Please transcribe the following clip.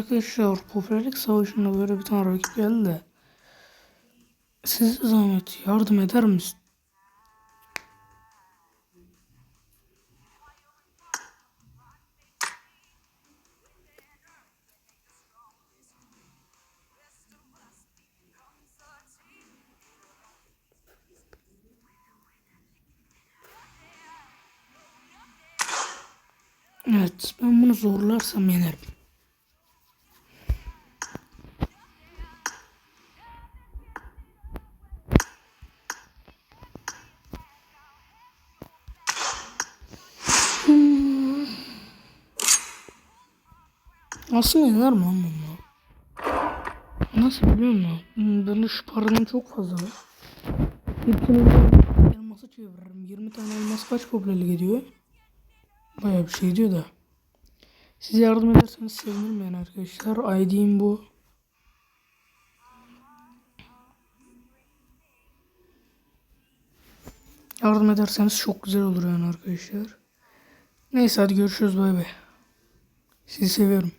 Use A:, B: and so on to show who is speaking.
A: Arkadaşlar popülerlik savaşında böyle bir tane rakip geldi de. Size zahmet yardım eder misin? Evet ben bunu zorlarsam yenerim. Aslında yener mi lan? Nasıl biliyor musun? Hmm, Bende şu paranın çok fazla. Hepsini elması çeviririm. 20 tane elmas kaç popülerlik ediyor? Baya bir şey diyor da. Siz yardım ederseniz sevinirim yani arkadaşlar. ID'im bu. Yardım ederseniz çok güzel olur yani arkadaşlar. Neyse hadi görüşürüz bay bay. Sizi seviyorum.